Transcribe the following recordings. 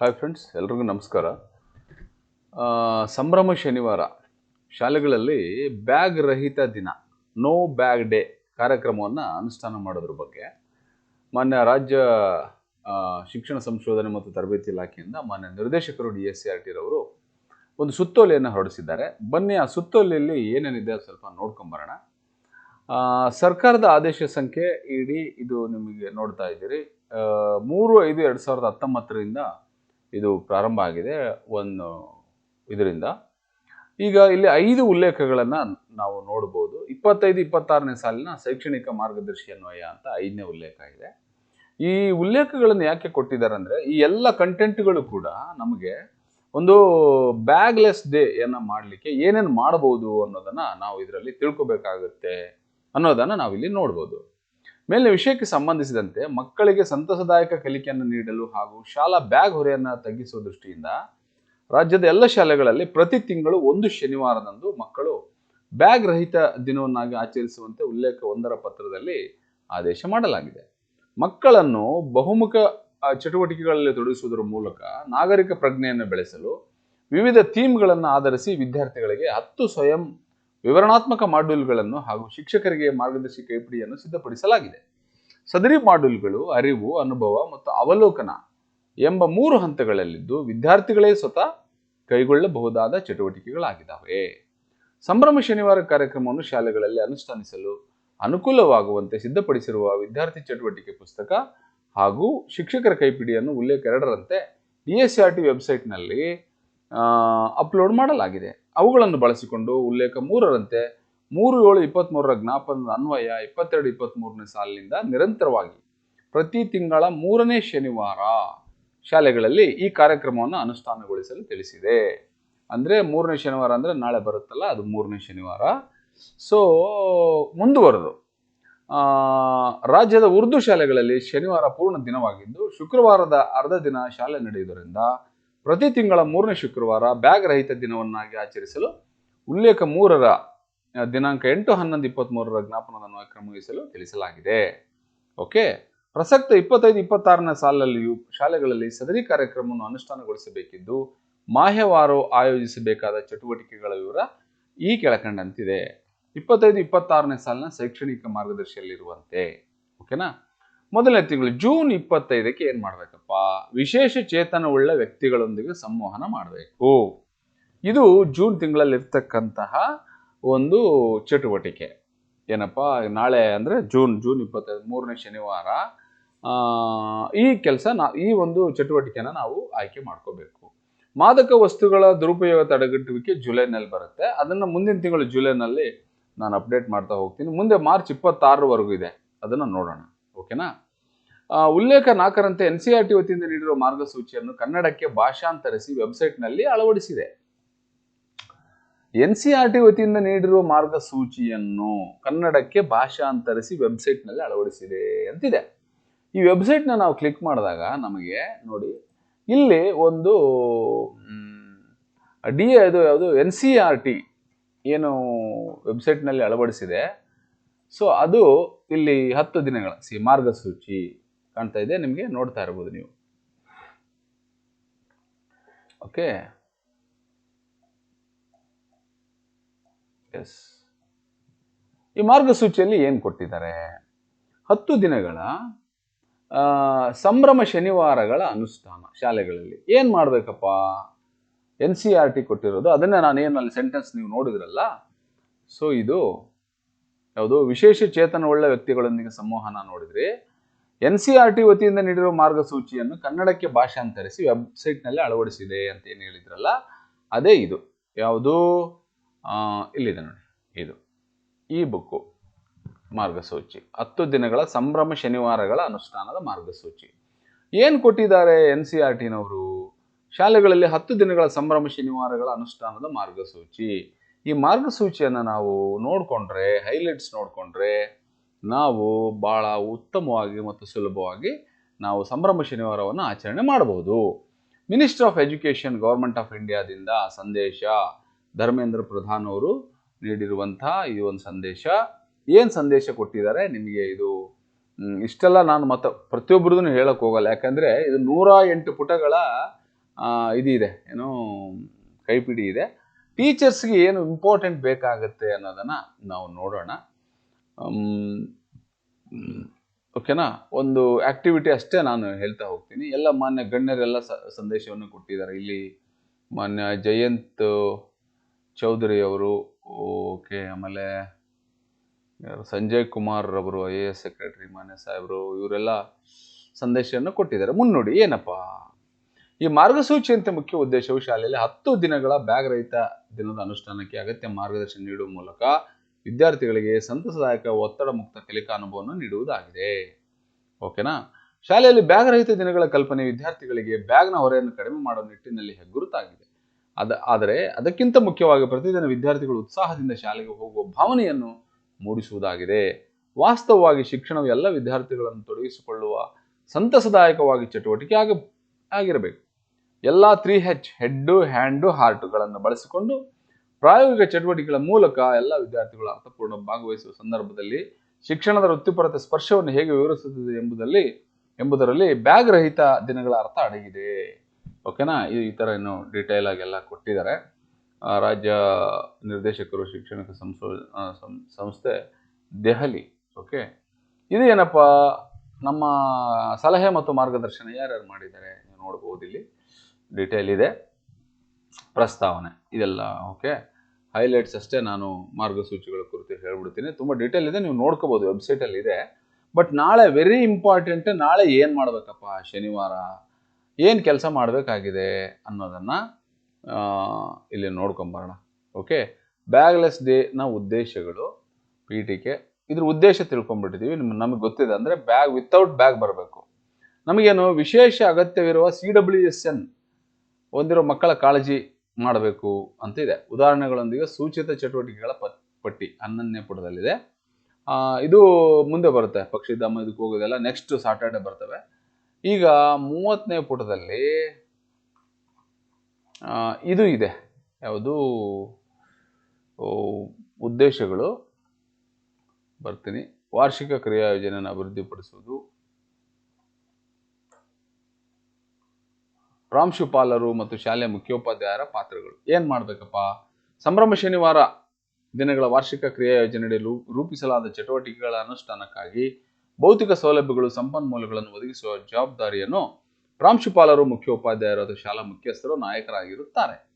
Hi friends ಎಲ್ರಿಗೂ ನಮಸ್ಕಾರ. ಸಂಭ್ರಮ ಶನಿವಾರ. ಶಾಲೆಗಳಲ್ಲಿ ಬ್ಯಾಗ್ ರಹಿತ ದಿನ ನೋ ಬ್ಯಾಗ್ ಡೇ ಕಾರ್ಯಕ್ರಮವನ್ನು ಅನುಷ್ಠಾನ ಮಾಡೋದ್ರ ಬಗ್ಗೆ. ಮಾನ್ಯ ರಾಜ್ಯ ಶಿಕ್ಷಣ ಸಂಶೋಧನೆ ಮತ್ತು ತರಬೇತಿ ಇಲಾಖೆಯಿಂದ ಮಾನ್ಯ ನಿರ್ದೇಶಕರು ಡಿ ಎಸ್ ಸಿ ಆರ್ ಟಿರವರು ಒಂದು ಸುತ್ತೋಲೆಯನ್ನು ಹೊರಡಿಸಿದ್ದಾರೆ. ಬನ್ನಿ ಆ ಸುತ್ತೋಲೆಯಲ್ಲಿ ಏನೇನಿದೆ ಸ್ವಲ್ಪ ನೋಡ್ಕೊಂಬರೋಣ. ಸರ್ಕಾರದ ಆದೇಶ ಸಂಖ್ಯೆ ಇಡೀ ಇದು ನಿಮಗೆ ನೋಡ್ತಾ ಇದ್ದೀರಿ. ಮೂರು ಐದು ಎರಡು ಸಾವಿರದ ಹತ್ತೊಂಬತ್ತರಿಂದ ಇದು ಪ್ರಾರಂಭ ಆಗಿದೆ ಒಂದು ಇದರಿಂದ. ಈಗ ಇಲ್ಲಿ ಐದು ಉಲ್ಲೇಖಗಳನ್ನು ನಾವು ನೋಡ್ಬೋದು. ಇಪ್ಪತ್ತೈದು, ಇಪ್ಪತ್ತಾರನೇ ಸಾಲಿನ ಶೈಕ್ಷಣಿಕ ಮಾರ್ಗದರ್ಶಿ ಅನ್ವಯ ಅಂತ ಐದನೇ ಉಲ್ಲೇಖ ಇದೆ. ಈ ಉಲ್ಲೇಖಗಳನ್ನು ಯಾಕೆ ಕೊಟ್ಟಿದ್ದಾರೆ ಅಂದರೆ ಈ ಎಲ್ಲ ಕಂಟೆಂಟ್ಗಳು ಕೂಡ ನಮಗೆ ಒಂದು ಬ್ಯಾಗ್ಲೆಸ್ ಡೇಯನ್ನು ಮಾಡಲಿಕ್ಕೆ ಏನೇನು ಮಾಡಬಹುದು ಅನ್ನೋದನ್ನು ನಾವು ಇದರಲ್ಲಿ ತಿಳ್ಕೊಬೇಕಾಗುತ್ತೆ ಅನ್ನೋದನ್ನು ನಾವಿಲ್ಲಿ ನೋಡ್ಬೋದು. ಮೇಲಿನ ವಿಷಯಕ್ಕೆ ಸಂಬಂಧಿಸಿದಂತೆ ಮಕ್ಕಳಿಗೆ ಸಂತಸದಾಯಕ ಕಲಿಕೆಯನ್ನು ನೀಡಲು ಹಾಗೂ ಶಾಲಾ ಬ್ಯಾಗ್ ಹೊರೆಯನ್ನು ತಗ್ಗಿಸುವ ದೃಷ್ಟಿಯಿಂದ ರಾಜ್ಯದ ಎಲ್ಲ ಶಾಲೆಗಳಲ್ಲಿ ಪ್ರತಿ ತಿಂಗಳು ಒಂದು ಶನಿವಾರದಂದು ಮಕ್ಕಳು ಬ್ಯಾಗ್ ರಹಿತ ದಿನವನ್ನಾಗಿ ಆಚರಿಸುವಂತೆ ಉಲ್ಲೇಖ ಒಂದರ ಪತ್ರದಲ್ಲಿ ಆದೇಶ ಮಾಡಲಾಗಿದೆ. ಮಕ್ಕಳನ್ನು ಬಹುಮುಖ ಚಟುವಟಿಕೆಗಳಲ್ಲಿ ತೊಡಗಿಸುವುದರ ಮೂಲಕ ನಾಗರಿಕ ಪ್ರಜ್ಞೆಯನ್ನು ಬೆಳೆಸಲು ವಿವಿಧ ಥೀಮ್ಗಳನ್ನು ಆಧರಿಸಿ ವಿದ್ಯಾರ್ಥಿಗಳಿಗೆ ಹತ್ತು ಸ್ವಯಂ ವಿವರಣಾತ್ಮಕ ಮಾಡ್ಯೂಲ್ಗಳನ್ನು ಹಾಗೂ ಶಿಕ್ಷಕರಿಗೆ ಮಾರ್ಗದರ್ಶಿ ಕೈಪಿಡಿಯನ್ನು ಸಿದ್ಧಪಡಿಸಲಾಗಿದೆ. ಸದರಿ ಮಾಡ್ಯೂಲ್ಗಳು, ಅರಿವು, ಅನುಭವ ಮತ್ತು ಅವಲೋಕನ ಎಂಬ ಮೂರು ಹಂತಗಳಲ್ಲಿದ್ದು ವಿದ್ಯಾರ್ಥಿಗಳೇ ಸ್ವತಃ ಕೈಗೊಳ್ಳಬಹುದಾದ ಚಟುವಟಿಕೆಗಳಾಗಿದ್ದಾವೆ. ಸಂಭ್ರಮ ಶನಿವಾರ ಕಾರ್ಯಕ್ರಮವನ್ನು ಶಾಲೆಗಳಲ್ಲಿ ಅನುಷ್ಠಾನಿಸಲು ಅನುಕೂಲವಾಗುವಂತೆ ಸಿದ್ಧಪಡಿಸಿರುವ ವಿದ್ಯಾರ್ಥಿ ಚಟುವಟಿಕೆ ಪುಸ್ತಕ ಹಾಗೂ ಶಿಕ್ಷಕರ ಕೈಪಿಡಿಯನ್ನು ಉಲ್ಲೇಖ ಎರಡರಂತೆ ಡಿ ಎಸ್ ಆರ್ ಟಿ ವೆಬ್ಸೈಟ್ನಲ್ಲಿ ಅಪ್ಲೋಡ್ ಮಾಡಲಾಗಿದೆ. ಅವುಗಳನ್ನು ಬಳಸಿಕೊಂಡು ಉಲ್ಲೇಖ ಮೂರರಂತೆ ಮೂರು ಏಳು ಇಪ್ಪತ್ತ್ಮೂರರ ಜ್ಞಾಪನದ ಅನ್ವಯ ಇಪ್ಪತ್ತೆರಡು ಇಪ್ಪತ್ತ್ಮೂರನೇ ಸಾಲಿನಿಂದ ನಿರಂತರವಾಗಿ ಪ್ರತಿ ತಿಂಗಳ ಮೂರನೇ ಶನಿವಾರ ಶಾಲೆಗಳಲ್ಲಿ ಈ ಕಾರ್ಯಕ್ರಮವನ್ನು ಅನುಷ್ಠಾನಗೊಳಿಸಲು ತಿಳಿಸಿದೆ. ಅಂದರೆ ಮೂರನೇ ಶನಿವಾರ ಅಂದರೆ ನಾಳೆ ಬರುತ್ತಲ್ಲ, ಅದು ಮೂರನೇ ಶನಿವಾರ. ಸೊ ಮುಂದುವರೆದು. ರಾಜ್ಯದ ಉರ್ದು ಶಾಲೆಗಳಲ್ಲಿ ಶನಿವಾರ ಪೂರ್ಣ ದಿನವಾಗಿದ್ದು ಶುಕ್ರವಾರದ ಅರ್ಧ ದಿನ ಶಾಲೆ ನಡೆಯುವುದರಿಂದ ಪ್ರತಿ ತಿಂಗಳ ಮೂರನೇ ಶುಕ್ರವಾರ ಬ್ಯಾಗ್ ರಹಿತ ದಿನವನ್ನಾಗಿ ಆಚರಿಸಲು ಉಲ್ಲೇಖ ಮೂರರ ದಿನಾಂಕ ಎಂಟು ಹನ್ನೊಂದು ಇಪ್ಪತ್ತ್ಮೂರರ ಜ್ಞಾಪನವನ್ನು ಕ್ರಮವಹಿಸಲು ತಿಳಿಸಲಾಗಿದೆ. ಓಕೆ? ಪ್ರಸಕ್ತ ಇಪ್ಪತ್ತೈದು, ಇಪ್ಪತ್ತಾರನೇ ಸಾಲಲ್ಲಿಯೂ ಶಾಲೆಗಳಲ್ಲಿ ಸದರಿ ಕಾರ್ಯಕ್ರಮವನ್ನು ಅನುಷ್ಠಾನಗೊಳಿಸಬೇಕಿದ್ದು, ಮಾಹ್ಯವಾರು ಆಯೋಜಿಸಬೇಕಾದ ಚಟುವಟಿಕೆಗಳ ವಿವರ ಈ ಕೆಳಕಂಡಂತಿದೆ. ಇಪ್ಪತ್ತೈದು, ಇಪ್ಪತ್ತಾರನೇ ಸಾಲಿನ ಶೈಕ್ಷಣಿಕ ಮಾರ್ಗದರ್ಶಿಯಲ್ಲಿರುವಂತೆ. ಓಕೆನಾ? ಮೊದಲನೇ ತಿಂಗಳು ಜೂನ್ ಇಪ್ಪತ್ತೈದಕ್ಕೆ ಏನು ಮಾಡಬೇಕಪ್ಪ? ವಿಶೇಷ ಚೇತನವುಳ್ಳ ವ್ಯಕ್ತಿಗಳೊಂದಿಗೆ ಸಂವಹನ ಮಾಡಬೇಕು. ಇದು ಜೂನ್ ತಿಂಗಳಲ್ಲಿರ್ತಕ್ಕಂತಹ ಒಂದು ಚಟುವಟಿಕೆ. ಏನಪ್ಪ, ನಾಳೆ ಅಂದರೆ ಜೂನ್ ಜೂನ್ ಇಪ್ಪತ್ತೈದು, ಮೂರನೇ ಶನಿವಾರ ಈ ಕೆಲಸ ನಾ, ಈ ಒಂದು ಚಟುವಟಿಕೆನ ನಾವು ಆಯ್ಕೆ ಮಾಡ್ಕೋಬೇಕು. ಮಾದಕ ವಸ್ತುಗಳ ದುರುಪಯೋಗ ತಡೆಗಟ್ಟುವಿಕೆ ಜುಲೈನಲ್ಲಿ ಬರುತ್ತೆ. ಅದನ್ನು ಮುಂದಿನ ತಿಂಗಳು ಜುಲೈನಲ್ಲಿ ನಾನು ಅಪ್ಡೇಟ್ ಮಾಡ್ತಾ ಹೋಗ್ತೀನಿ. ಮುಂದೆ ಮಾರ್ಚ್ ಇಪ್ಪತ್ತಾರರವರೆಗೂ ಇದೆ. ಅದನ್ನು ನೋಡೋಣ. ಓಕೆನಾ? ಉಲ್ಲೇಖ ನಾಲ್ಕರಂತೆ ಎನ್ ಸಿ ಆರ್ ಟಿ ವತಿಯಿಂದ ನೀಡಿರುವ ಮಾರ್ಗಸೂಚಿಯನ್ನು ಕನ್ನಡಕ್ಕೆ ಭಾಷಾಂತರಿಸಿ ವೆಬ್ಸೈಟ್ನಲ್ಲಿ ಅಳವಡಿಸಿದೆ. ಎನ್ ಸಿ ಆರ್ ಟಿ ವತಿಯಿಂದ ನೀಡಿರುವ ಮಾರ್ಗಸೂಚಿಯನ್ನು ಕನ್ನಡಕ್ಕೆ ಭಾಷಾಂತರಿಸಿ ವೆಬ್ಸೈಟ್ನಲ್ಲಿ ಅಳವಡಿಸಿದೆ ಅಂತಿದೆ. ಈ ವೆಬ್ಸೈಟ್ನ ನಾವು ಕ್ಲಿಕ್ ಮಾಡಿದಾಗ ನಮಗೆ ನೋಡಿ, ಇಲ್ಲಿ ಒಂದು ಡಿ ಅದು ಯಾವುದು ಎನ್ ಸಿ ಆರ್ ಟಿ ಏನು ವೆಬ್ಸೈಟ್ನಲ್ಲಿ ಅಳವಡಿಸಿದೆ. ಸೊ, ಅದು ಇಲ್ಲಿ ಹತ್ತು ದಿನಗಳ ಸಿ ಮಾರ್ಗಸೂಚಿ ಕಾಣ್ತಾ ಇದೆ, ನಿಮಗೆ ನೋಡ್ತಾ ಇರ್ಬೋದು ನೀವು. ಓಕೆ ಎಸ್ ಈ ಮಾರ್ಗಸೂಚಿಯಲ್ಲಿ ಏನು ಕೊಟ್ಟಿದ್ದಾರೆ? ಹತ್ತು ದಿನಗಳ ಸಂಭ್ರಮ ಶನಿವಾರಗಳ ಅನುಷ್ಠಾನ ಶಾಲೆಗಳಲ್ಲಿ. ಏನು ಮಾಡಬೇಕಪ್ಪ? ಎನ್ ಸಿ ಆರ್ ಟಿ ಕೊಟ್ಟಿರೋದು. ಅದನ್ನೇ ನಾನು ಅಲ್ಲಿ ಸೆಂಟೆನ್ಸ್ ನೀವು ನೋಡಿದ್ರಲ್ಲ? ಸೊ ಇದು ಯಾವುದು ವಿಶೇಷ ಚೇತನವುಳ್ಳ ವ್ಯಕ್ತಿಗಳೊಂದಿಗೆ ಸಂವಹನ ನೋಡಿದ್ರಿ, ಎನ್ ಸಿ ಆರ್ ಟಿ ವತಿಯಿಂದ ನೀಡಿರುವ ಮಾರ್ಗಸೂಚಿಯನ್ನು ಕನ್ನಡಕ್ಕೆ ಭಾಷಾಂತರಿಸಿ ವೆಬ್ಸೈಟ್ನಲ್ಲಿ ಅಳವಡಿಸಿದೆ ಅಂತ ಏನು ಹೇಳಿದ್ರಲ್ಲ, ಅದೇ ಇದು. ಯಾವುದು? ಇಲ್ಲಿದೆ ನೋಡಿ. ಇದು. ಈ ಬುಕ್ಕು ಮಾರ್ಗಸೂಚಿ. ಹತ್ತು ದಿನಗಳ ಸಂಭ್ರಮ ಶನಿವಾರಗಳ ಅನುಷ್ಠಾನದ ಮಾರ್ಗಸೂಚಿ. ಏನು ಕೊಟ್ಟಿದ್ದಾರೆ ಎನ್ ಸಿ ಆರ್ ಟಿನವರು ಶಾಲೆಗಳಲ್ಲಿ ಹತ್ತು ದಿನಗಳ ಸಂಭ್ರಮ ಶನಿವಾರಗಳ ಅನುಷ್ಠಾನದ ಮಾರ್ಗಸೂಚಿ. ಈ ಮಾರ್ಗಸೂಚಿಯನ್ನು ನಾವು ನೋಡಿಕೊಂಡ್ರೆ ಹೈಲೈಟ್ಸ್ ನೋಡಿಕೊಂಡ್ರೆ ನಾವು ಭಾಳ ಉತ್ತಮವಾಗಿ ಮತ್ತು ಸುಲಭವಾಗಿ ನಾವು ಸಂಭ್ರಮ ಶನಿವಾರವನ್ನು ಆಚರಣೆ ಮಾಡಬಹುದು minister of education government of ಇಂಡಿಯಾದಿಂದ ಸಂದೇಶ ಧರ್ಮೇಂದ್ರ ಪ್ರಧಾನ್ ಅವರು ನೀಡಿರುವಂಥ ಈ ಒಂದು ಸಂದೇಶ. ಏನು ಸಂದೇಶ ಕೊಟ್ಟಿದ್ದಾರೆ? ನಿಮಗೆ ಇದು ಇಷ್ಟೆಲ್ಲ ನಾನು ಮತ್ತೆ ಪ್ರತಿಯೊಬ್ಬರದೂ ಹೇಳಕ್ಕೆ ಹೋಗಲ್ಲ. ಯಾಕಂದರೆ ಇದು ನೂರ ಎಂಟು ಪುಟಗಳ ಇದಿದೆ. ಇದು ಇದೆ ಏನು, ಕೈಪಿಡಿ ಇದೆ. ಟೀಚರ್ಸ್ಗೆ ಏನು ಇಂಪಾರ್ಟೆಂಟ್ ಬೇಕಾಗುತ್ತೆ ಅನ್ನೋದನ್ನು ನಾವು ನೋಡೋಣ. ಓಕೆನಾ ಒಂದು ಆಕ್ಟಿವಿಟಿ ಅಷ್ಟೇ ನಾನು ಹೇಳ್ತಾ ಹೋಗ್ತೀನಿ. ಎಲ್ಲ ಮಾನ್ಯ ಗಣ್ಯರೆಲ್ಲ ಸಂದೇಶವನ್ನು ಕೊಟ್ಟಿದ್ದಾರೆ. ಇಲ್ಲಿ ಮಾನ್ಯ ಜಯಂತ್ ಚೌಧರಿ ಅವರು ಓಕೆ ಆಮೇಲೆ ಸಂಜಯ್ ಕುಮಾರ್ ಅವರು ಐ ಎ ಎಸ್ ಸೆಕ್ರೆಟರಿ ಮಾನ್ಯ ಸಾಹೇಬರು, ಇವರೆಲ್ಲ ಸಂದೇಶವನ್ನು ಕೊಟ್ಟಿದ್ದಾರೆ. ಮುನ್ನೋಡಿ, ಏನಪ್ಪ? ಈ ಮಾರ್ಗಸೂಚಿ ಅಂತ ಮುಖ್ಯ ಉದ್ದೇಶವು ಶಾಲೆಯಲ್ಲಿ ಹತ್ತು ದಿನಗಳ ಬ್ಯಾಗ್ ರಹಿತ ದಿನದ ಅನುಷ್ಠಾನಕ್ಕೆ ಅಗತ್ಯ ಮಾರ್ಗದರ್ಶನ ನೀಡುವ ಮೂಲಕ ವಿದ್ಯಾರ್ಥಿಗಳಿಗೆ ಸಂತಸದಾಯಕ ಒತ್ತಡ ಮುಕ್ತ ಕಲಿಕಾ ಅನುಭವವನ್ನು ನೀಡುವುದಾಗಿದೆ. ಓಕೆನಾ? ಶಾಲೆಯಲ್ಲಿ ಬ್ಯಾಗ್ ರಹಿತ ದಿನಗಳ ಕಲ್ಪನೆ ವಿದ್ಯಾರ್ಥಿಗಳಿಗೆ ಬ್ಯಾಗ್ನ ಹೊರೆಯನ್ನು ಕಡಿಮೆ ಮಾಡುವ ನಿಟ್ಟಿನಲ್ಲಿ ಹೆಗ್ಗುರುತಾಗಿದೆ. ಅದ, ಆದರೆ ಅದಕ್ಕಿಂತ ಮುಖ್ಯವಾಗಿ ಪ್ರತಿದಿನ ವಿದ್ಯಾರ್ಥಿಗಳು ಉತ್ಸಾಹದಿಂದ ಶಾಲೆಗೆ ಹೋಗುವ ಭಾವನೆಯನ್ನು ಮೂಡಿಸುವುದಾಗಿದೆ. ವಾಸ್ತವವಾಗಿ ಶಿಕ್ಷಣವು ಎಲ್ಲ ವಿದ್ಯಾರ್ಥಿಗಳನ್ನು ತೊಡಗಿಸಿಕೊಳ್ಳುವ ಸಂತಸದಾಯಕವಾಗಿ ಚಟುವಟಿಕೆ ಆಗ, ಆಗಿರಬೇಕು. ಎಲ್ಲ ತ್ರೀ ಹೆಚ್ ಹೆಡ್ಡು ಹ್ಯಾಂಡು ಹಾರ್ಟ್ಗಳನ್ನು ಬಳಸಿಕೊಂಡು ಪ್ರಾಯೋಗಿಕ ಚಟುವಟಿಕೆಗಳ ಮೂಲಕ ಎಲ್ಲ ವಿದ್ಯಾರ್ಥಿಗಳು ಅರ್ಥಪೂರ್ಣ ಭಾಗವಹಿಸುವ ಸಂದರ್ಭದಲ್ಲಿ ಶಿಕ್ಷಣದ ವೃತ್ತಿಪರತೆ ಸ್ಪರ್ಶವನ್ನು ಹೇಗೆ ವಿವರಿಸುತ್ತದೆ ಎಂಬುದಲ್ಲಿ, ಎಂಬುದರಲ್ಲಿ ಬ್ಯಾಗ್ ರಹಿತ ದಿನಗಳ ಅರ್ಥ ಅಡಗಿದೆ. ಓಕೆನಾ ಈ ಥರ ಇನ್ನು ಡೀಟೇಲ್ ಆಗಿ ಎಲ್ಲ ಕೊಟ್ಟಿದ್ದಾರೆ. ರಾಜ್ಯ ನಿರ್ದೇಶಕರು ಶಿಕ್ಷಣ ಸಂಸ್ಥೆ ದೆಹಲಿ. ಓಕೆ ಇದು ಏನಪ್ಪ? ನಮ್ಮ ಸಲಹೆ ಮತ್ತು ಮಾರ್ಗದರ್ಶನ ಯಾರ್ಯಾರು ಮಾಡಿದ್ದಾರೆ? ನೀವು ನೋಡ್ಬೋದು ಇಲ್ಲಿ ಡೀಟೇಲ್ ಇದೆ. ಪ್ರಸ್ತಾವನೆ. ಇದೆಲ್ಲ ಓಕೆ ಹೈಲೈಟ್ಸ್ ಅಷ್ಟೇ ನಾನು ಮಾರ್ಗಸೂಚಿಗಳ ಕುರಿತು ಹೇಳ್ಬಿಡ್ತೀನಿ. ತುಂಬ ಡೀಟೇಲ್ ಇದೆ, ನೀವು ನೋಡ್ಕೋಬೋದು ವೆಬ್ಸೈಟಲ್ಲಿ ಇದೆ. ಬಟ್ ನಾಳೆ ವೆರಿ ಇಂಪಾರ್ಟೆಂಟ್ ನಾಳೆ ಏನು ಮಾಡಬೇಕಪ್ಪ ಶನಿವಾರ? ಏನು ಕೆಲಸ ಮಾಡಬೇಕಾಗಿದೆ ಅನ್ನೋದನ್ನು ಇಲ್ಲಿ ನೋಡ್ಕೊಂಬರೋಣ ಓಕೆ ಬ್ಯಾಗ್ಲೆಸ್ ಡೇನ ಉದ್ದೇಶಗಳು, ಪೀಠಿಕೆ. ಇದ್ರ ಉದ್ದೇಶ ತಿಳ್ಕೊಂಡ್ಬಿಟ್ಟಿದ್ದೀವಿ ನಿಮ್ಮ ನಮಗೆ ಗೊತ್ತಿದೆ ಅಂದರೆ ಬ್ಯಾಗ್ ವಿತೌಟ್ ಬ್ಯಾಗ್ ಬರಬೇಕು. ನಮಗೇನು ವಿಶೇಷ ಅಗತ್ಯವಿರುವ ಸಿ ಡಬ್ಲ್ಯೂ ಎಸ್ ಎನ್ ಹೊಂದಿರೋ ಮಕ್ಕಳ ಕಾಳಜಿ ಮಾಡಬೇಕು ಅಂತ ಇದೆ. ಉದಾಹರಣೆಗಳೊಂದಿಗೆ ಸೂಚಿತ ಚಟುವಟಿಕೆಗಳ ಪಟ್ಟಿ ಹನ್ನೊಂದನೇ ಪುಟದಲ್ಲಿದೆ. ಇದು ಮುಂದೆ ಬರುತ್ತೆ. ಪಕ್ಷಿಧಾಮ ಇದಕ್ಕೆ ಹೋಗೋದೆಲ್ಲ ನೆಕ್ಸ್ಟ್ ಸಾಟರ್ಡೆ ಬರ್ತವೆ. ಈಗ ಮೂವತ್ತನೇ ಪುಟದಲ್ಲಿ ಇದು ಇದೆ. ಯಾವುದು? ಉದ್ದೇಶಗಳು. ಬರ್ತೀನಿ. ವಾರ್ಷಿಕ ಕ್ರಿಯಾ ಯೋಜನೆಯನ್ನು ಅಭಿವೃದ್ಧಿಪಡಿಸುವುದು. ಪ್ರಾಂಶುಪಾಲರು ಮತ್ತು ಶಾಲೆಯ ಮುಖ್ಯೋಪಾಧ್ಯಾಯರ ಪಾತ್ರಗಳು. ಏನು ಮಾಡಬೇಕಪ್ಪ? ಸಂಭ್ರಮ ಶನಿವಾರ ದಿನಗಳ ವಾರ್ಷಿಕ ಕ್ರಿಯಾ ಯೋಜನೆಯಡಿ ರೂಪಿಸಲಾದ ಚಟುವಟಿಕೆಗಳ ಅನುಷ್ಠಾನಕ್ಕಾಗಿ ಭೌತಿಕ ಸೌಲಭ್ಯಗಳು, ಸಂಪನ್ಮೂಲಗಳನ್ನು ಒದಗಿಸುವ ಜವಾಬ್ದಾರಿಯನ್ನು ಪ್ರಾಂಶುಪಾಲರು ಮುಖ್ಯೋಪಾಧ್ಯಾಯರು ಅಥವಾ ಶಾಲಾ ಮುಖ್ಯಸ್ಥರು ನಾಯಕರಾಗಿರುತ್ತಾರೆ.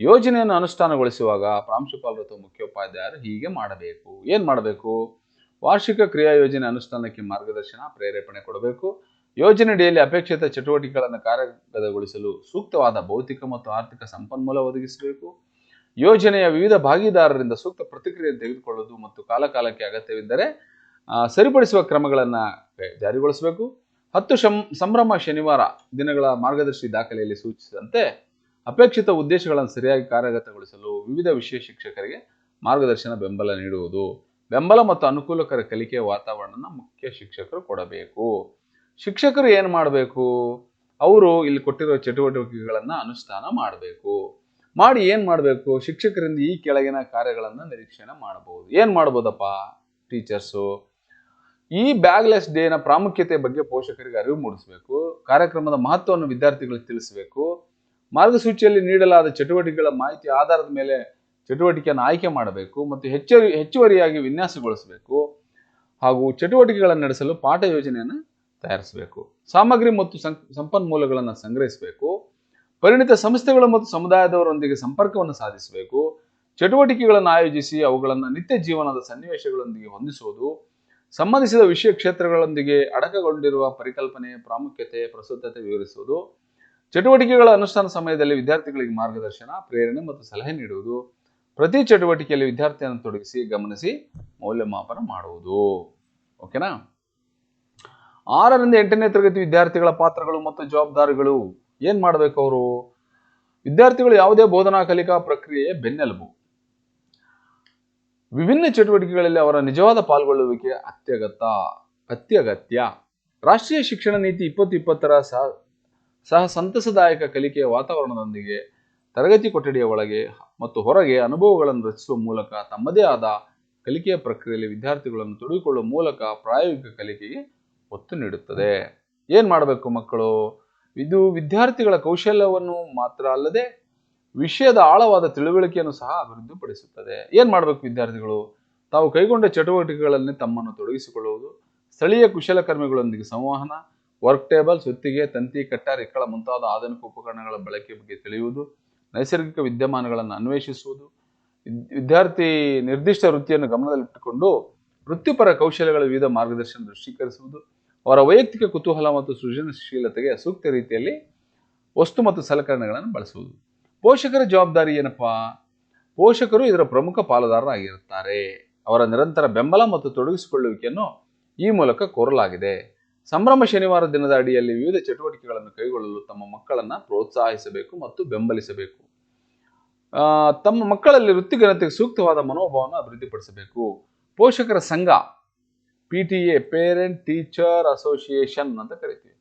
ಯೋಜನೆಯನ್ನು ಅನುಷ್ಠಾನಗೊಳಿಸುವಾಗ ಪ್ರಾಂಶುಪಾಲರು ಅಥವಾ ಮುಖ್ಯೋಪಾಧ್ಯಾಯರು ಹೀಗೆ ಮಾಡಬೇಕು. ಏನು ಮಾಡಬೇಕು? ವಾರ್ಷಿಕ ಕ್ರಿಯಾ ಯೋಜನೆ ಅನುಷ್ಠಾನಕ್ಕೆ ಮಾರ್ಗದರ್ಶನ, ಪ್ರೇರೇಪಣೆ ಕೊಡಬೇಕು. ಯೋಜನೆಯಡಿಯಲ್ಲಿ ಅಪೇಕ್ಷಿತ ಚಟುವಟಿಕೆಗಳನ್ನು ಕಾರ್ಯಗತಗೊಳಿಸಲು ಸೂಕ್ತವಾದ ಭೌತಿಕ ಮತ್ತು ಆರ್ಥಿಕ ಸಂಪನ್ಮೂಲ ಒದಗಿಸಬೇಕು. ಯೋಜನೆಯ ವಿವಿಧ ಭಾಗಿದಾರರಿಂದ ಸೂಕ್ತ ಪ್ರತಿಕ್ರಿಯೆ ತೆಗೆದುಕೊಳ್ಳುವುದು ಮತ್ತು ಕಾಲಕಾಲಕ್ಕೆ ಅಗತ್ಯವಿದ್ದರೆ ಸರಿಪಡಿಸುವ ಕ್ರಮಗಳನ್ನು ಜಾರಿಗೊಳಿಸಬೇಕು. ಹತ್ತು ಸಂಭ್ರಮ ಶನಿವಾರ ದಿನಗಳ ಮಾರ್ಗದರ್ಶಿ ದಾಖಲೆಯಲ್ಲಿ ಸೂಚಿಸಿದಂತೆ, ಅಪೇಕ್ಷಿತ ಉದ್ದೇಶಗಳನ್ನು ಸರಿಯಾಗಿ ಕಾರ್ಯಗತಗೊಳಿಸಲು ವಿವಿಧ ವಿಷಯ ಶಿಕ್ಷಕರಿಗೆ ಮಾರ್ಗದರ್ಶನ ಬೆಂಬಲ ನೀಡುವುದು. ಬೆಂಬಲ ಮತ್ತು ಅನುಕೂಲಕರ ಕಲಿಕೆಯ ವಾತಾವರಣನ ಮುಖ್ಯ ಶಿಕ್ಷಕರು ಕೊಡಬೇಕು. ಶಿಕ್ಷಕರು ಏನು ಮಾಡಬೇಕು? ಅವರು ಇಲ್ಲಿ ಕೊಟ್ಟಿರೋ ಚಟುವಟಿಕೆಗಳನ್ನು ಅನುಷ್ಠಾನ ಮಾಡಬೇಕು. ಮಾಡಿ ಏನು ಮಾಡಬೇಕು? ಶಿಕ್ಷಕರಿಂದ ಈ ಕೆಳಗಿನ ಕಾರ್ಯಗಳನ್ನು ನಿರೀಕ್ಷಣೆ ಮಾಡಬಹುದು. ಏನು ಮಾಡ್ಬೋದಪ್ಪ ಟೀಚರ್ಸು? ಈ ಬ್ಯಾಗ್ಲೆಸ್ ಡೇನ ಪ್ರಾಮುಖ್ಯತೆ ಬಗ್ಗೆ ಪೋಷಕರಿಗೆ ಅರಿವು ಮೂಡಿಸಬೇಕು. ಕಾರ್ಯಕ್ರಮದ ಮಹತ್ವವನ್ನು ವಿದ್ಯಾರ್ಥಿಗಳಿಗೆ ತಿಳಿಸಬೇಕು. ಮಾರ್ಗಸೂಚಿಯಲ್ಲಿ ನೀಡಲಾದ ಚಟುವಟಿಕೆಗಳ ಮಾಹಿತಿ ಆಧಾರದ ಮೇಲೆ ಚಟುವಟಿಕೆಯನ್ನು ಆಯ್ಕೆ ಮಾಡಬೇಕು ಮತ್ತು ಹೆಚ್ಚು ಹೆಚ್ಚುವರಿಯಾಗಿ ವಿನ್ಯಾಸಗೊಳಿಸಬೇಕು. ಹಾಗೂ ಚಟುವಟಿಕೆಗಳನ್ನು ನಡೆಸಲು ಪಾಠ ಯೋಜನೆಯನ್ನು ತಯಾರಿಸಬೇಕು. ಸಾಮಗ್ರಿ ಮತ್ತು ಸಂಪನ್ಮೂಲಗಳನ್ನು ಸಂಗ್ರಹಿಸಬೇಕು. ಪರಿಣಿತ ಸಂಸ್ಥೆಗಳು ಮತ್ತು ಸಮುದಾಯದವರೊಂದಿಗೆ ಸಂಪರ್ಕವನ್ನು ಸಾಧಿಸಬೇಕು. ಚಟುವಟಿಕೆಗಳನ್ನು ಆಯೋಜಿಸಿ ಅವುಗಳನ್ನು ನಿತ್ಯ ಜೀವನದ ಸನ್ನಿವೇಶಗಳೊಂದಿಗೆ ಹೊಂದಿಸುವುದು. ಸಂಬಂಧಿಸಿದ ವಿಷಯ ಕ್ಷೇತ್ರಗಳೊಂದಿಗೆ ಅಡಕಗೊಂಡಿರುವ ಪರಿಕಲ್ಪನೆ, ಪ್ರಾಮುಖ್ಯತೆ, ಪ್ರಸ್ತುತತೆ ವಿವರಿಸುವುದು. ಚಟುವಟಿಕೆಗಳ ಅನುಷ್ಠಾನ ಸಮಯದಲ್ಲಿ ವಿದ್ಯಾರ್ಥಿಗಳಿಗೆ ಮಾರ್ಗದರ್ಶನ, ಪ್ರೇರಣೆ ಮತ್ತು ಸಲಹೆ ನೀಡುವುದು. ಪ್ರತಿ ಚಟುವಟಿಕೆಯಲ್ಲಿ ವಿದ್ಯಾರ್ಥಿಯನ್ನು ತೊಡಗಿಸಿ ಗಮನಿಸಿ ಮೌಲ್ಯಮಾಪನ ಮಾಡುವುದು. ಓಕೆನಾ? ಆರರಿಂದ ಎಂಟನೇ ತರಗತಿ ವಿದ್ಯಾರ್ಥಿಗಳ ಪಾತ್ರಗಳು ಮತ್ತು ಜವಾಬ್ದಾರಿಗಳು ಏನ್ ಮಾಡಬೇಕು ಅವರು? ವಿದ್ಯಾರ್ಥಿಗಳು ಯಾವುದೇ ಬೋಧನಾ ಕಲಿಕಾ ಪ್ರಕ್ರಿಯೆ ಬೆನ್ನೆಲುಬು. ವಿಭಿನ್ನ ಚಟುವಟಿಕೆಗಳಲ್ಲಿ ಅವರ ನಿಜವಾದ ಪಾಲ್ಗೊಳ್ಳುವಿಕೆ ಅತ್ಯಗತ ಅತ್ಯಗತ್ಯ. ರಾಷ್ಟ್ರೀಯ ಶಿಕ್ಷಣ ನೀತಿ ಇಪ್ಪತ್ತು ಇಪ್ಪತ್ತರ ಸಹ ಸಹ ಸಂತಸದಾಯಕ ಕಲಿಕೆಯ ವಾತಾವರಣದೊಂದಿಗೆ ತರಗತಿ ಕೊಠಡಿಯ ಒಳಗೆ ಮತ್ತು ಹೊರಗೆ ಅನುಭವಗಳನ್ನು ರಚಿಸುವ ಮೂಲಕ ತಮ್ಮದೇ ಆದ ಕಲಿಕೆಯ ಪ್ರಕ್ರಿಯೆಯಲ್ಲಿ ವಿದ್ಯಾರ್ಥಿಗಳನ್ನು ತೊಡಗಿಕೊಳ್ಳುವ ಮೂಲಕ ಪ್ರಾಯೋಗಿಕ ಕಲಿಕೆಗೆ ಒತ್ತು ನೀಡುತ್ತದೆ. ಏನು ಮಾಡಬೇಕು ಮಕ್ಕಳು? ಇದು ವಿದ್ಯಾರ್ಥಿಗಳ ಕೌಶಲ್ಯವನ್ನು ಮಾತ್ರ ಅಲ್ಲದೆ ವಿಷಯದ ಆಳವಾದ ತಿಳುವಳಿಕೆಯನ್ನು ಸಹ ಅಭಿವೃದ್ಧಿಪಡಿಸುತ್ತದೆ. ಏನು ಮಾಡಬೇಕು ವಿದ್ಯಾರ್ಥಿಗಳು? ತಾವು ಕೈಗೊಂಡ ಚಟುವಟಿಕೆಗಳಲ್ಲಿ ತಮ್ಮನ್ನು ತೊಡಗಿಸಿಕೊಳ್ಳುವುದು, ಸ್ಥಳೀಯ ಕುಶಲಕರ್ಮಿಗಳೊಂದಿಗೆ ಸಂವಹನ ವರ್ಕ್ ಟೇಬಲ್ ಸುತ್ತಿಗೆ ತಂತಿ, ಕಟ್ಟಾರ್ ಇಕ್ಕಳ ಮುಂತಾದ ಆಧುನಿಕ ಉಪಕರಣಗಳ ಬಳಕೆ ಬಗ್ಗೆ ತಿಳಿಯುವುದು, ನೈಸರ್ಗಿಕ ವಿದ್ಯಮಾನಗಳನ್ನು ಅನ್ವೇಷಿಸುವುದು ವಿದ್ಯಾರ್ಥಿ ನಿರ್ದಿಷ್ಟ ವೃತ್ತಿಯನ್ನು ಗಮನದಲ್ಲಿಟ್ಟುಕೊಂಡು ವೃತ್ತಿಪರ ಕೌಶಲ್ಯಗಳ ವಿವಿಧ ಮಾರ್ಗದರ್ಶನ ದೃಶ್ಯೀಕರಿಸುವುದು ಅವರ ವೈಯಕ್ತಿಕ ಕುತೂಹಲ ಮತ್ತು ಸೃಜನಶೀಲತೆಗೆ ಸೂಕ್ತ ರೀತಿಯಲ್ಲಿ ವಸ್ತು ಮತ್ತು ಸಲಕರಣೆಗಳನ್ನು ಬಳಸುವುದು. ಪೋಷಕರ ಜವಾಬ್ದಾರಿ ಏನಪ್ಪಾ? ಪೋಷಕರು ಇದರ ಪ್ರಮುಖ ಪಾಲುದಾರರಾಗಿರುತ್ತಾರೆ. ಅವರ ನಿರಂತರ ಬೆಂಬಲ ಮತ್ತು ತೊಡಗಿಸಿಕೊಳ್ಳುವಿಕೆಯನ್ನು ಈ ಮೂಲಕ ಕೋರಲಾಗಿದೆ. ಸಂಭ್ರಮ ಶನಿವಾರ ದಿನದ ಅಡಿಯಲ್ಲಿ ವಿವಿಧ ಚಟುವಟಿಕೆಗಳನ್ನು ಕೈಗೊಳ್ಳಲು ತಮ್ಮ ಮಕ್ಕಳನ್ನು ಪ್ರೋತ್ಸಾಹಿಸಬೇಕು ಮತ್ತು ಬೆಂಬಲಿಸಬೇಕು. ತಮ್ಮ ಮಕ್ಕಳಲ್ಲಿ ವೃತ್ತಿಘನತೆಗೆ ಸೂಕ್ತವಾದ ಮನೋಭಾವವನ್ನು ಅಭಿವೃದ್ಧಿಪಡಿಸಬೇಕು. ಪೋಷಕರ ಸಂಘ P T A parent teacher association ಅಂತ ಕರಿತೀವಿ.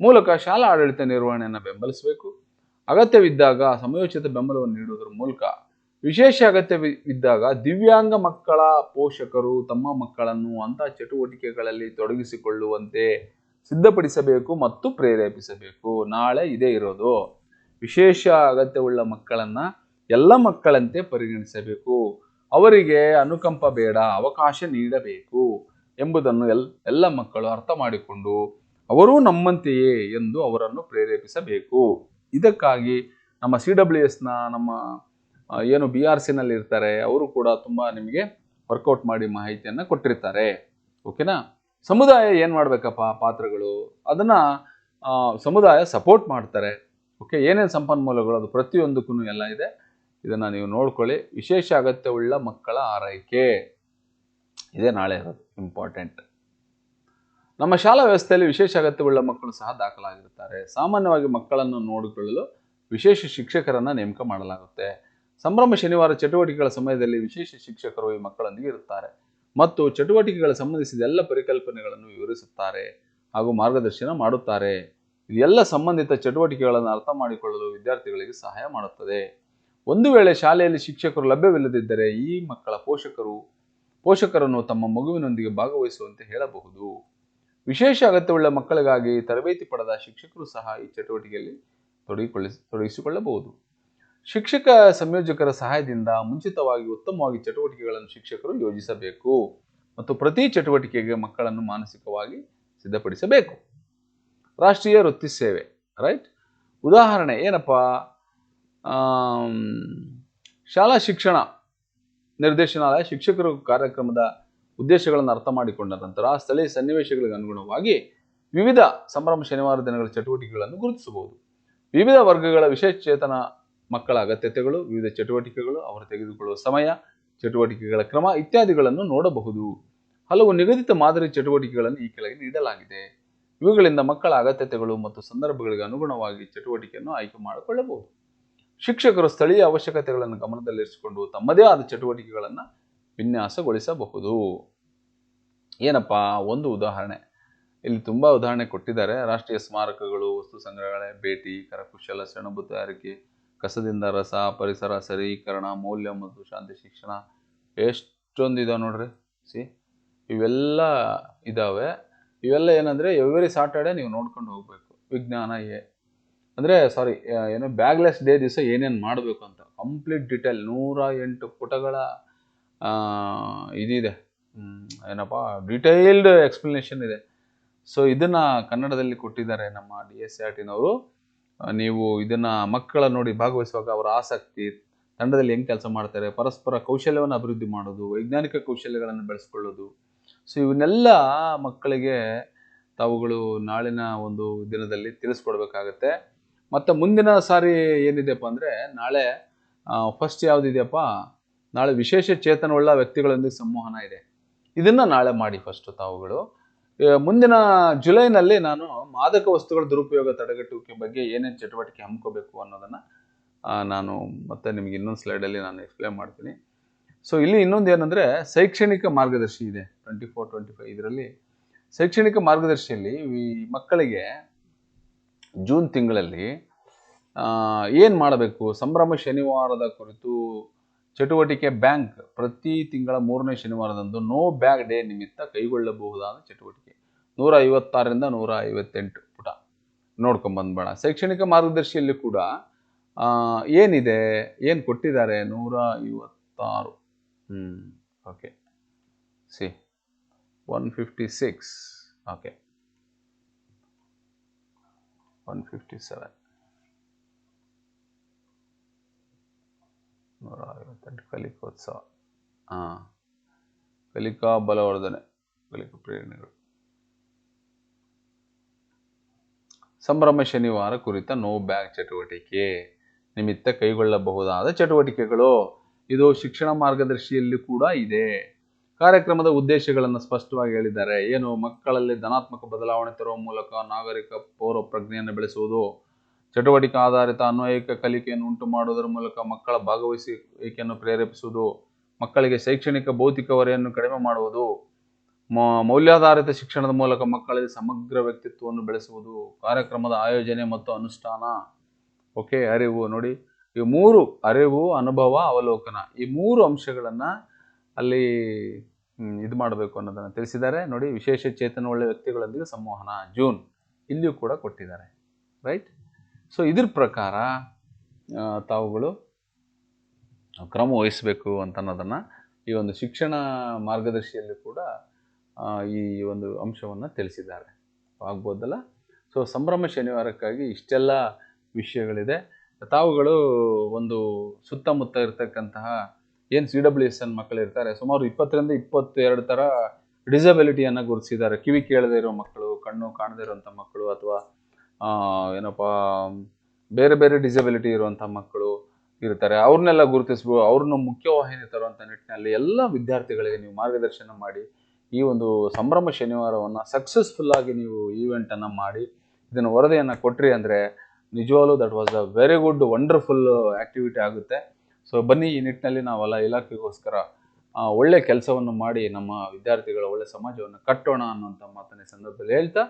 ಮೂಲಕ ಶಾಲಾ ಆಡಳಿತ ನಿರ್ವಹಣೆಯನ್ನು ಬೆಂಬಲಿಸಬೇಕು. ಅಗತ್ಯವಿದ್ದಾಗ ಸಮಯೋಚಿತ ಬೆಂಬಲವನ್ನು ನೀಡುವುದರ ಮೂಲಕ ವಿಶೇಷ ಅಗತ್ಯವಿದ್ದಾಗ ದಿವ್ಯಾಂಗ ಮಕ್ಕಳ ಪೋಷಕರು ತಮ್ಮ ಮಕ್ಕಳನ್ನು ಅಂಥ ಚಟುವಟಿಕೆಗಳಲ್ಲಿ ತೊಡಗಿಸಿಕೊಳ್ಳುವಂತೆ ಸಿದ್ಧಪಡಿಸಬೇಕು ಮತ್ತು ಪ್ರೇರೇಪಿಸಬೇಕು. ನಾಳೆ ಇದೇ ಇರೋದು. ವಿಶೇಷ ಅಗತ್ಯವುಳ್ಳ ಮಕ್ಕಳನ್ನು ಎಲ್ಲ ಮಕ್ಕಳಂತೆ ಪರಿಗಣಿಸಬೇಕು. ಅವರಿಗೆ ಅನುಕಂಪ ಬೇಡ, ಅವಕಾಶ ನೀಡಬೇಕು. ಎಂಬುದನ್ನು ಎಲ್, ಎಲ್ಲ ಮಕ್ಕಳು ಅರ್ಥ ಮಾಡಿಕೊಂಡು ಅವರೂ ನಮ್ಮಂತೆಯೇ ಎಂದು ಅವರನ್ನು ಪ್ರೇರೇಪಿಸಬೇಕು. ಇದಕ್ಕಾಗಿ ನಮ್ಮ ಸಿ ಡಬ್ಲ್ಯೂ ಎಸ್ನ ನಮ್ಮ ಏನು ಬಿ ಆರ್ ಸಿನಲ್ಲಿ ಇರ್ತಾರೆ ಅವರು ಕೂಡ ತುಂಬ ನಿಮಗೆ ವರ್ಕೌಟ್ ಮಾಡಿ ಮಾಹಿತಿಯನ್ನು ಕೊಟ್ಟಿರ್ತಾರೆ. ಓಕೆನಾ? ಸಮುದಾಯ ಏನು ಮಾಡಬೇಕಪ್ಪ ಪಾತ್ರಗಳು? ಅದನ್ನು ಸಮುದಾಯ ಸಪೋರ್ಟ್ ಮಾಡ್ತಾರೆ. ಓಕೆ, ಏನೇನು ಸಂಪನ್ಮೂಲಗಳು? ಅದು ಪ್ರತಿಯೊಂದಕ್ಕೂ ಎಲ್ಲ ಇದೆ. ಇದನ್ನು ನೀವು ನೋಡ್ಕೊಳ್ಳಿ. ವಿಶೇಷ ಅಗತ್ಯವುಳ್ಳ ಮಕ್ಕಳ ಆರೈಕೆ. ಇದೇ ನಾಳೆ ಇರೋದು ಇಂಪಾರ್ಟೆಂಟ್ ನಮ್ಮ ಶಾಲಾ ವ್ಯವಸ್ಥೆಯಲ್ಲಿ ವಿಶೇಷ ಅಗತ್ಯವುಳ್ಳ ಮಕ್ಕಳು ಸಹ ದಾಖಲಾಗಿರುತ್ತಾರೆ. ಸಾಮಾನ್ಯವಾಗಿ ಮಕ್ಕಳನ್ನು ನೋಡಿಕೊಳ್ಳಲು ವಿಶೇಷ ಶಿಕ್ಷಕರನ್ನು ನೇಮಕ ಮಾಡಲಾಗುತ್ತೆ. ಸಂಭ್ರಮ ಶನಿವಾರ ಚಟುವಟಿಕೆಗಳ ಸಮಯದಲ್ಲಿ ವಿಶೇಷ ಶಿಕ್ಷಕರು ಈ ಮಕ್ಕಳೊಂದಿಗೆ ಇರುತ್ತಾರೆ ಮತ್ತು ಚಟುವಟಿಕೆಗಳ ಸಂಬಂಧಿಸಿದ ಎಲ್ಲ ಪರಿಕಲ್ಪನೆಗಳನ್ನು ವಿವರಿಸುತ್ತಾರೆ ಹಾಗೂ ಮಾರ್ಗದರ್ಶನ ಮಾಡುತ್ತಾರೆ. ಇದೆಲ್ಲ ಸಂಬಂಧಿತ ಚಟುವಟಿಕೆಗಳನ್ನು ಅರ್ಥ ಮಾಡಿಕೊಳ್ಳಲು ವಿದ್ಯಾರ್ಥಿಗಳಿಗೆ ಸಹಾಯ ಮಾಡುತ್ತದೆ. ಒಂದು ವೇಳೆ ಶಾಲೆಯಲ್ಲಿ ಶಿಕ್ಷಕರು ಲಭ್ಯವಿಲ್ಲದಿದ್ದರೆ ಈ ಮಕ್ಕಳ ಪೋಷಕರು ಪೋಷಕರನ್ನು ತಮ್ಮ ಮಗುವಿನೊಂದಿಗೆ ಭಾಗವಹಿಸುವಂತೆ ಹೇಳಬಹುದು. ವಿಶೇಷ ಅಗತ್ಯವುಳ್ಳ ಮಕ್ಕಳಿಗಾಗಿ ತರಬೇತಿ ಪಡೆದ ಶಿಕ್ಷಕರು ಸಹ ಈ ಚಟುವಟಿಕೆಯಲ್ಲಿ ತೊಡಗಿಕೊಳ್ಳಿ, ತೊಡಗಿಸಿಕೊಳ್ಳಬಹುದು. ಶಿಕ್ಷಕ ಸಂಯೋಜಕರ ಸಹಾಯದಿಂದ ಮುಂಚಿತವಾಗಿ ಉತ್ತಮವಾಗಿ ಚಟುವಟಿಕೆಗಳನ್ನು ಶಿಕ್ಷಕರು ಯೋಜಿಸಬೇಕು ಮತ್ತು ಪ್ರತಿ ಚಟುವಟಿಕೆಗೆ ಮಕ್ಕಳನ್ನು ಮಾನಸಿಕವಾಗಿ ಸಿದ್ಧಪಡಿಸಬೇಕು. ರಾಷ್ಟ್ರೀಯ ವೃತ್ತಿ ಸೇವೆ ರೈಟ್ ಉದಾಹರಣೆ, ಏನಪ್ಪ? ಶಾಲಾ ಶಿಕ್ಷಣ. ನಿರ್ದೇಶನಾಲಯ ಶಿಕ್ಷಕರು ಕಾರ್ಯಕ್ರಮದ ಉದ್ದೇಶಗಳನ್ನು ಅರ್ಥ ಮಾಡಿಕೊಂಡ ನಂತರ ಸ್ಥಳೀಯ ಸನ್ನಿವೇಶಗಳಿಗೆ ಅನುಗುಣವಾಗಿ ವಿವಿಧ ಸಂಭ್ರಮ ಶನಿವಾರ ದಿನಗಳ ಚಟುವಟಿಕೆಗಳನ್ನು ಗುರುತಿಸಬಹುದು. ವಿವಿಧ ವರ್ಗಗಳ ವಿಶೇಷಚೇತನ ಮಕ್ಕಳ ಅಗತ್ಯತೆಗಳು, ವಿವಿಧ ಚಟುವಟಿಕೆಗಳು, ಅವರು ತೆಗೆದುಕೊಳ್ಳುವ ಸಮಯ, ಚಟುವಟಿಕೆಗಳ ಕ್ರಮ ಇತ್ಯಾದಿಗಳನ್ನು ನೋಡಬಹುದು. ಹಲವು ನಿಗದಿತ ಮಾದರಿ ಚಟುವಟಿಕೆಗಳನ್ನು ಈ ಕೆಳಗೆ ನೀಡಲಾಗಿದೆ. ಇವುಗಳಿಂದ ಮಕ್ಕಳ ಅಗತ್ಯತೆಗಳು ಮತ್ತು ಸಂದರ್ಭಗಳಿಗೆ ಅನುಗುಣವಾಗಿ ಚಟುವಟಿಕೆಯನ್ನು ಆಯ್ಕೆ ಮಾಡಿಕೊಳ್ಳಬಹುದು. ಶಿಕ್ಷಕರು ಸ್ಥಳೀಯ ಅವಶ್ಯಕತೆಗಳನ್ನು ಗಮನದಲ್ಲಿರಿಸಿಕೊಂಡು ತಮ್ಮದೇ ಆದ ಚಟುವಟಿಕೆಗಳನ್ನು ವಿನ್ಯಾಸಗೊಳಿಸಬಹುದು. ಏನಪ್ಪ, ಒಂದು ಉದಾಹರಣೆ. ಇಲ್ಲಿ ತುಂಬ ಉದಾಹರಣೆ ಕೊಟ್ಟಿದ್ದಾರೆ. ರಾಷ್ಟ್ರೀಯ ಸ್ಮಾರಕಗಳು, ವಸ್ತು ಸಂಗ್ರಹಾಲಯ, ಭೇಟಿ, ಕರಕುಶಲ, ಸೆಣಬು ತಯಾರಿಕೆ, ಕಸದಿಂದ ರಸ, ಪರಿಸರ ಸರೀಕರಣ, ಮೌಲ್ಯ ಮತ್ತು ಶಾಂತಿ ಶಿಕ್ಷಣ. ಎಷ್ಟೊಂದು ಇದಾವೆ ನೋಡ್ರಿ? ಸಿ, ಇವೆಲ್ಲ ಇದಾವೆ. ಇವೆಲ್ಲ ಏನಂದ್ರೆ ಎವ್ರಿ ಸಾಟರ್ಡೆ ನೀವು ನೋಡ್ಕೊಂಡು ಹೋಗ್ಬೇಕು. ವಿಜ್ಞಾನ, ಎ ಅಂದರೆ ಸಾರಿ ಏನೋ ಬ್ಯಾಗ್ಲೆಸ್ ಡೇ ದಿವಸ ಏನೇನು ಮಾಡಬೇಕು ಅಂತ. ಕಂಪ್ಲೀಟ್ ಡಿಟೇಲ್ ನೂರ ಎಂಟು ಪುಟಗಳ ಇದಿದೆ. ಏನಪ್ಪ ಡಿಟೇಲ್ಡ್ ಎಕ್ಸ್ಪ್ಲನೇಷನ್ ಇದೆ. ಸೊ ಇದನ್ನು ಕನ್ನಡದಲ್ಲಿ ಕೊಟ್ಟಿದ್ದಾರೆ ನಮ್ಮ ಡಿ ಎಸ್ ಆರ್ ಟಿನವರು ನೀವು ಇದನ್ನು ಮಕ್ಕಳ ನೋಡಿ ಭಾಗವಹಿಸುವಾಗ ಅವರ ಆಸಕ್ತಿ, ತಂಡದಲ್ಲಿ ಹೆಂಗೆ ಕೆಲಸ ಮಾಡ್ತಾರೆ, ಪರಸ್ಪರ ಕೌಶಲ್ಯವನ್ನು ಅಭಿವೃದ್ಧಿ ಮಾಡೋದು, ವೈಜ್ಞಾನಿಕ ಕೌಶಲ್ಯಗಳನ್ನು ಬೆಳೆಸ್ಕೊಳ್ಳೋದು. ಸೊ ಇವನ್ನೆಲ್ಲ ಮಕ್ಕಳಿಗೆ ತಾವುಗಳು ನಾಳಿನ ಒಂದು ದಿನದಲ್ಲಿ ತಿಳಿಸ್ಕೊಡ್ಬೇಕಾಗತ್ತೆ. ಮತ್ತು ಮುಂದಿನ ಸಾರಿ ಏನಿದೆಯಪ್ಪ ಅಂದರೆ, ನಾಳೆ ಫಸ್ಟ್ ಯಾವುದಿದೆಯಪ್ಪ, ನಾಳೆ ವಿಶೇಷ ಚೇತನವುಳ್ಳ ವ್ಯಕ್ತಿಗಳೊಂದಿಗೆ ಸಂವಹನ ಇದೆ. ಇದನ್ನು ನಾಳೆ ಮಾಡಿ ಫಸ್ಟು ತಾವುಗಳು. ಮುಂದಿನ ಜುಲೈನಲ್ಲಿ ನಾನು ಮಾದಕ ವಸ್ತುಗಳ ದುರುಪಯೋಗ ತಡೆಗಟ್ಟುವಿಕೆ ಬಗ್ಗೆ ಏನೇನು ಚಟುವಟಿಕೆ ಹಮ್ಕೋಬೇಕು ಅನ್ನೋದನ್ನು ನಾನು ಮತ್ತೆ ನಿಮಗೆ ಇನ್ನೊಂದು ಸ್ಲೈಡಲ್ಲಿ ನಾನು ಎಕ್ಸ್ಪ್ಲೇನ್ ಮಾಡ್ತೀನಿ. ಸೊ ಇಲ್ಲಿ ಇನ್ನೊಂದು ಏನಂದರೆ, ಶೈಕ್ಷಣಿಕ ಮಾರ್ಗದರ್ಶಿ ಇದೆ ಟ್ವೆಂಟಿ ಫೋರ್ ಟ್ವೆಂಟಿ ಫೈವ್ ಇದರಲ್ಲಿ. ಶೈಕ್ಷಣಿಕ ಮಾರ್ಗದರ್ಶಿಯಲ್ಲಿ ಈ ಮಕ್ಕಳಿಗೆ ಜೂನ್ ತಿಂಗಳಲ್ಲಿ ಏನು ಮಾಡಬೇಕು? ಸಂಭ್ರಮ ಶನಿವಾರದ ಕುರಿತು ಚಟುವಟಿಕೆ ಬ್ಯಾಂಕ್ ಪ್ರತಿ ತಿಂಗಳ ಮೂರನೇ ಶನಿವಾರದಂದು ನೋ ಬ್ಯಾಗ್ ಡೇ ನಿಮಿತ್ತ ಕೈಗೊಳ್ಳಬಹುದಾದ ಚಟುವಟಿಕೆ. ನೂರ ಐವತ್ತಾರರಿಂದ ನೂರ ಐವತ್ತೆಂಟು ಪುಟ. ನೋಡ್ಕೊಂಬಂದ್ಬೇಡ ಶೈಕ್ಷಣಿಕ ಮಾರ್ಗದರ್ಶಿಯಲ್ಲಿ ಕೂಡ ಏನಿದೆ? ಏನು ಕೊಟ್ಟಿದ್ದಾರೆ? ನೂರ ಐವತ್ತಾರು. ಹ್ಞೂ okay. See, one fifty six. Okay. One fifty seven ನೂರ ಐವತ್ತೆಂಟು ಕಲಿಕೋತ್ಸವ. ಹಾಂ ಕಲಿಕಾ ಬಲವರ್ಧನೆ, ಕಲಿಕಾ ಪ್ರೇರಣೆಗಳು. ಸಂಭ್ರಮ ಶನಿವಾರ ಕುರಿತ ನೋ ಬ್ಯಾಗ್ ಚಟುವಟಿಕೆ ನಿಮಿತ್ತ ಕೈಗೊಳ್ಳಬಹುದಾದ ಚಟುವಟಿಕೆಗಳು. ಇದು ಶಿಕ್ಷಣ ಮಾರ್ಗದರ್ಶಿಯಲ್ಲಿ ಕೂಡ ಇದೆ. ಕಾರ್ಯಕ್ರಮದ ಉದ್ದೇಶಗಳನ್ನು ಸ್ಪಷ್ಟವಾಗಿ ಹೇಳಿದ್ದಾರೆ. ಏನು, ಮಕ್ಕಳಲ್ಲಿ ಧನಾತ್ಮಕ ಬದಲಾವಣೆ ತರುವ ಮೂಲಕ ನಾಗರಿಕ ಪೌರ ಪ್ರಜ್ಞೆಯನ್ನು ಬೆಳೆಸುವುದು, ಚಟುವಟಿಕೆ ಆಧಾರಿತ ಅನ್ವಯಿಕ ಕಲಿಕೆಯನ್ನು ಉಂಟು ಮಾಡುವುದರ ಮೂಲಕ ಮಕ್ಕಳ ಭಾಗವಹಿಸುವಿಕೆಯನ್ನು ಪ್ರೇರೇಪಿಸುವುದು, ಮಕ್ಕಳಿಗೆ ಶೈಕ್ಷಣಿಕ ಭೌತಿಕ ಹೊರೆಯನ್ನು ಕಡಿಮೆ ಮಾಡುವುದು ಮೌಲ್ಯಾಧಾರಿತ ಶಿಕ್ಷಣದ ಮೂಲಕ ಮಕ್ಕಳಲ್ಲಿ ಸಮಗ್ರ ವ್ಯಕ್ತಿತ್ವವನ್ನು ಬೆಳೆಸುವುದು, ಕಾರ್ಯಕ್ರಮದ ಆಯೋಜನೆ ಮತ್ತು ಅನುಷ್ಠಾನ. ಓಕೆ, ಅರಿವು ನೋಡಿ. ಈ ಮೂರು ಅರಿವು, ಅನುಭವ, ಅವಲೋಕನ. ಈ ಮೂರು ಅಂಶಗಳನ್ನು ಅಲ್ಲಿ ಇದು ಮಾಡಬೇಕು ಅನ್ನೋದನ್ನು ತಿಳಿಸಿದ್ದಾರೆ. ನೋಡಿ, ವಿಶೇಷ ಚೇತನ ಒಳ್ಳೆ ವ್ಯಕ್ತಿಗಳೊಂದಿಗೆ ಸಂವಹನ. ಜೂನ್ ಇಲ್ಲಿಯೂ ಕೂಡ ಕೊಟ್ಟಿದ್ದಾರೆ. ರೈಟ್? ಸೊ, ಇದ್ರ ಪ್ರಕಾರ ತಾವುಗಳು ಕ್ರಮ ವಹಿಸಬೇಕು ಅಂತ ಅನ್ನೋದನ್ನು ಈ ಒಂದು ಶಿಕ್ಷಣ ಮಾರ್ಗದರ್ಶಿಯಲ್ಲಿ ಕೂಡ ಈ ಒಂದು ಅಂಶವನ್ನು ತಿಳಿಸಿದ್ದಾರೆ. ಆಗ್ಬೋದಲ್ಲ? ಸೊ, ಸಂಭ್ರಮ ಶನಿವಾರಕ್ಕಾಗಿ ಇಷ್ಟೆಲ್ಲ ವಿಷಯಗಳಿದೆ. ತಾವುಗಳು ಒಂದು ಸುತ್ತಮುತ್ತ ಇರತಕ್ಕಂತಹ ಏನು ಸಿ ಡಬ್ಲ್ಯೂ ಎಸ್ ಎನ್ ಮಕ್ಕಳು ಇರ್ತಾರೆ, ಸುಮಾರು ಇಪ್ಪತ್ತರಿಂದ ಇಪ್ಪತ್ತೆರಡು ಥರ ಡಿಸಬಿಲಿಟಿಯನ್ನು ಗುರುತಿಸಿದ್ದಾರೆ. ಕಿವಿ ಕೇಳದೇ ಇರೋ ಮಕ್ಕಳು ಕಣ್ಣು ಕಾಣದೇ ಇರುವಂಥ ಮಕ್ಕಳು ಅಥವಾ ಏನಪ್ಪ, ಬೇರೆ ಬೇರೆ ಡಿಸಬಿಲಿಟಿ ಇರುವಂಥ ಮಕ್ಕಳು ಇರ್ತಾರೆ. ಅವ್ರನ್ನೆಲ್ಲ ಗುರುತಿಸ್ಬೋದು ಅವ್ರನ್ನ ಮುಖ್ಯವಾಹಿನಿ ತರುವಂಥ ನಿಟ್ಟಿನಲ್ಲಿ ಎಲ್ಲ ವಿದ್ಯಾರ್ಥಿಗಳಿಗೆ ನೀವು ಮಾರ್ಗದರ್ಶನ ಮಾಡಿ, ಈ ಒಂದು ಸಂಭ್ರಮ ಶನಿವಾರವನ್ನು ಸಕ್ಸಸ್ಫುಲ್ಲಾಗಿ ನೀವು ಈವೆಂಟನ್ನು ಮಾಡಿ, ಇದನ್ನು ವರದಿಯನ್ನು ಕೊಟ್ರಿ ಅಂದರೆ ನಿಜವಾಗ್ಲೂ that was a very good wonderful activity ಆಗುತ್ತೆ. ಸೊ ಬನ್ನಿ ಈ ನಿಟ್ಟಿನಲ್ಲಿ ನಾವೆಲ್ಲ ಇಲಾಖೆಗೋಸ್ಕರ ಒಳ್ಳೆ ಕೆಲಸವನ್ನು ಮಾಡಿ ನಮ್ಮ ವಿದ್ಯಾರ್ಥಿಗಳ ಒಳ್ಳೆ ಸಮಾಜವನ್ನು ಕಟ್ಟೋಣ ಅನ್ನುವಂಥ ಮಾತನ್ನ ಸಂದರ್ಭದಲ್ಲಿ ಹೇಳ್ತಾ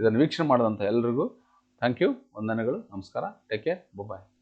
ಇದನ್ನು ವೀಕ್ಷಣೆ ಮಾಡಿದಂಥ ಎಲ್ರಿಗೂ ಥ್ಯಾಂಕ್ ಯು ವಂದನೆಗಳು, ನಮಸ್ಕಾರ ಟೇಕ್ ಕೇರ್ ಬಾಯ್